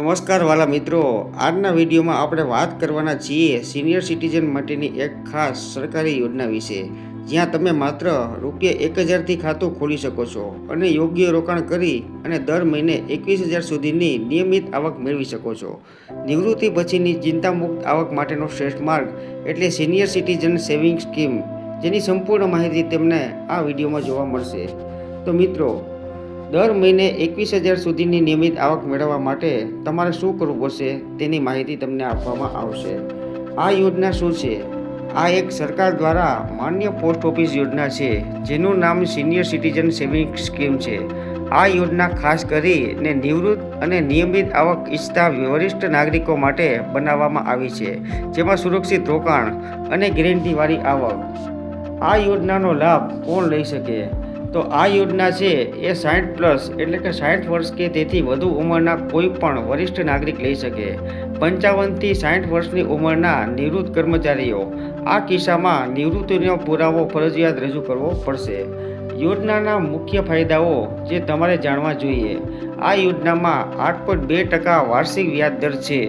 નમસ્કાર વાલા મિત્રો. આજના વિડીયોમાં આપણે વાત કરવાના છીએ સિનિયર સિટીઝન માટેની એક ખાસ સરકારી યોજના વિશે. જ્યાં તમે માત્ર રૂપિયા એક હજારથી ખાતું ખોલી શકો છો અને યોગ્ય રોકાણ કરી અને દર મહિને એકવીસ હજાર સુધીની નિયમિત આવક મેળવી શકો છો. નિવૃત્તિ પછીની ચિંતામુક્ત આવક માટેનો શ્રેષ્ઠ માર્ગ એટલે સિનિયર સિટીઝન સેવિંગ સ્કીમ, જેની સંપૂર્ણ માહિતી તમને આ વિડીયોમાં જોવા મળશે. તો મિત્રો દર મહિને એકવીસ હજાર સુધીની નિયમિત આવક મેળવવા માટે તમારે શું કરવું પડશે તેની માહિતી તમને આપવામાં આવશે. આ યોજના શું છે? આ એક સરકાર દ્વારા માન્ય પોસ્ટ ઓફિસ યોજના છે, જેનું નામ સિનિયર સિટીઝન સેવિંગ સ્કીમ છે. આ યોજના ખાસ કરીને નિવૃત્ત અને નિયમિત આવક ઈચ્છતા વરિષ્ઠ નાગરિકો માટે બનાવવામાં આવી છે, જેમાં સુરક્ષિત રોકાણ અને ગેરંટીવાળી આવક. આ યોજનાનો લાભ કોણ લઈ શકે? તો આ યોજના છે, એ સાઠ પ્લસ એટલે કે સાઠ વર્ષ કે તેથી વધુ ઉંમરના કોઈ પણ વરિષ્ઠ નાગરિક લઈ શકે. પંચાવનથી સાઠ વર્ષની ઉંમરના નિવૃત્ત કર્મચારીઓ, આ કિસ્સામાં નિવૃત્તિનો પુરાવો ફરજિયાત રજૂ કરવો પડશે. યોજનાના મુખ્ય ફાયદાઓ જે તમારે જાણવા જોઈએ. આ યોજનામાં આઠ પોઈન્ટ બે ટકા વાર્ષિક વ્યાજ દર છે,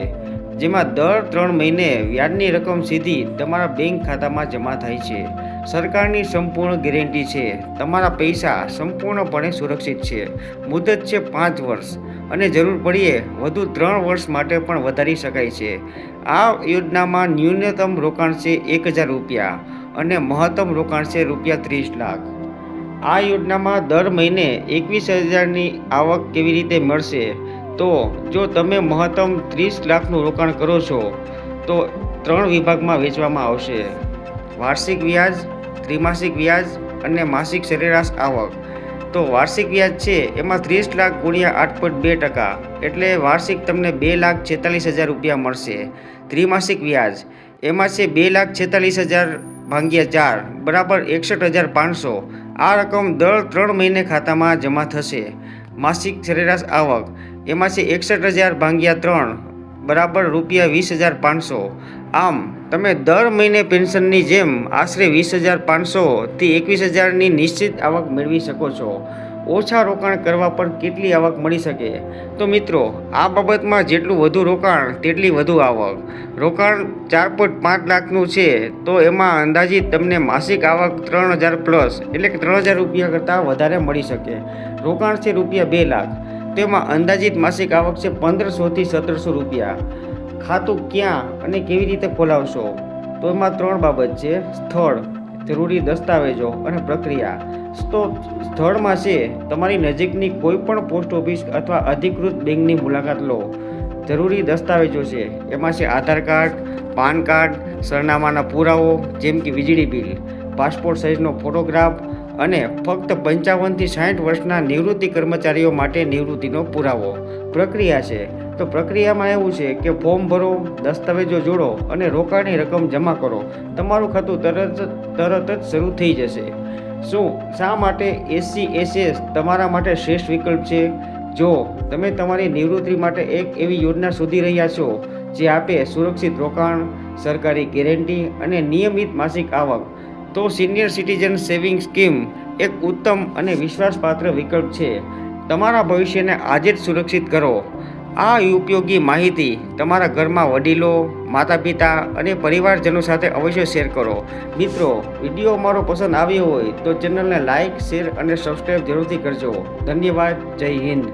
જેમાં દર ત્રણ મહિને વ્યાજની રકમ સીધી તમારા બેંક ખાતામાં જમા થાય છે. સરકારની સંપૂર્ણ ગેરંટી છે. તમારા પૈસા સંપૂર્ણપણે સુરક્ષિત છે. મુદત છે પાંચ વર્ષ અને જરૂર પડીએ વધુ ત્રણ વર્ષ માટે પણ વધારી શકાય છે. આ યોજનામાં ન્યૂનતમ રોકાણ છે એક હજાર રૂપિયા અને મહત્તમ રોકાણ છે રૂપિયા ત્રીસ લાખ. આ યોજનામાં દર મહિને એકવીસ હજારની આવક કેવી રીતે મળશે? તો જો તમે મહત્તમ ત્રીસ લાખનું રોકાણ કરો છો, તો ત્રણ વિભાગમાં વેચવામાં આવશે. વાર્ષિક વ્યાજ, ત્રિમાસિક વ્યાજ અને માસિક સરેરાશ આવક. તો વાર્ષિક વ્યાજ છે, એમાં ત્રીસ લાખ ગુણ્યા આઠ પોઈન્ટ બે ટકા. એટલે વાર્ષિક તમને બે લાખ છેતાલીસ હજાર રૂપિયા મળશે. ત્રિમાસિક વ્યાજ, એમાં છે બે લાખ છેતાલીસ હજાર ભાગ્યા ચાર, બરાબર એકસઠ હજાર પાંચસો. આ રકમ દર ત્રણ મહિને ખાતામાં જમા થશે. માસિક સરેરાશ આવક, એમાં છે એકસઠ હજાર ભાગ્યા ત્રણ, બરાબર રૂપિયા વીસ હજાર પાંચસો. આમ, તમે દર મહિને પેન્શનની જેમ આશરે વીસ હજાર પાંચસોથી એકવીસ હજારની નિશ્ચિત આવક મેળવી શકો છો. ઓછા રોકાણ કરવા પર કેટલી આવક મળી શકે? તો મિત્રો, આ બાબતમાં જેટલું વધુ રોકાણ, તેટલી વધુ આવક. રોકાણ ચાર પોઈન્ટ પાંચ લાખનું છે, તો એમાં અંદાજિત તમને માસિક આવક ત્રણ હજાર પ્લસ, એટલે કે ત્રણ હજાર રૂપિયા કરતાં વધારે મળી શકે. રોકાણ છે રૂપિયા બે લાખ. તેમાં અંદાજિત માસિક આવક છે પંદરસોથી સત્તરસો રૂપિયા. ખાતું ક્યાં અને કેવી રીતે ખોલાવશો? તો એમાં ત્રણ બાબત છે. સ્થળ, જરૂરી દસ્તાવેજો અને પ્રક્રિયા. તો સ્થળમાં છે, તમારી નજીકની કોઈ પણ પોસ્ટ ઓફિસ અથવા અધિકૃત બેંકની મુલાકાત લો. જરૂરી દસ્તાવેજો છે. એમાં છે આધાર કાર્ડ, પાન કાર્ડ, સરનામાના પુરાવો, જેમ કે વીજળી બિલ, પાસપોર્ટ સાઇઝનો ફોટોગ્રાફ અને ફક્ત પંચાવનથી સાઠ વર્ષના નિવૃત્તિ કર્મચારીઓ માટે નિવૃત્તિનો પુરાવો. પ્રક્રિયા છે. તો પ્રક્રિયામાં એવું છે કે ફોર્મ ભરો, દસ્તાવેજો જોડો અને રોકાણની રકમ જમા કરો. તમારું ખાતું તરત તરત જ શરૂ થઈ જશે. શું શા માટે એસસી, એસએસ તમારા માટે શ્રેષ્ઠ વિકલ્પ છે? જો તમે તમારી નિવૃત્તિ માટે એક એવી યોજના શોધી રહ્યા છો, જે આપે સુરક્ષિત રોકાણ, સરકારી ગેરંટી અને નિયમિત માસિક આવક તો સિનિયર સિટીઝન સેવિંગ સ્કીમ એક ઉત્તમ અને વિશ્વાસપાત્ર વિકલ્પ છે. તમારા ભવિષ્યને આજે જ સુરક્ષિત કરો. આ ઉપયોગી માહિતી તમારા ઘરમાં વડીલો માતા પિતા અને પરિવારજનો સાથે અવશ્ય શેર કરો. મિત્રો, વીડિયો અમારો પસંદ આવ્યો હોય તો ચેનલને લાઇક શેર અને સબસ્ક્રાઈબ જરૂરથી કરજો. ધન્યવાદ. જય હિન્દ.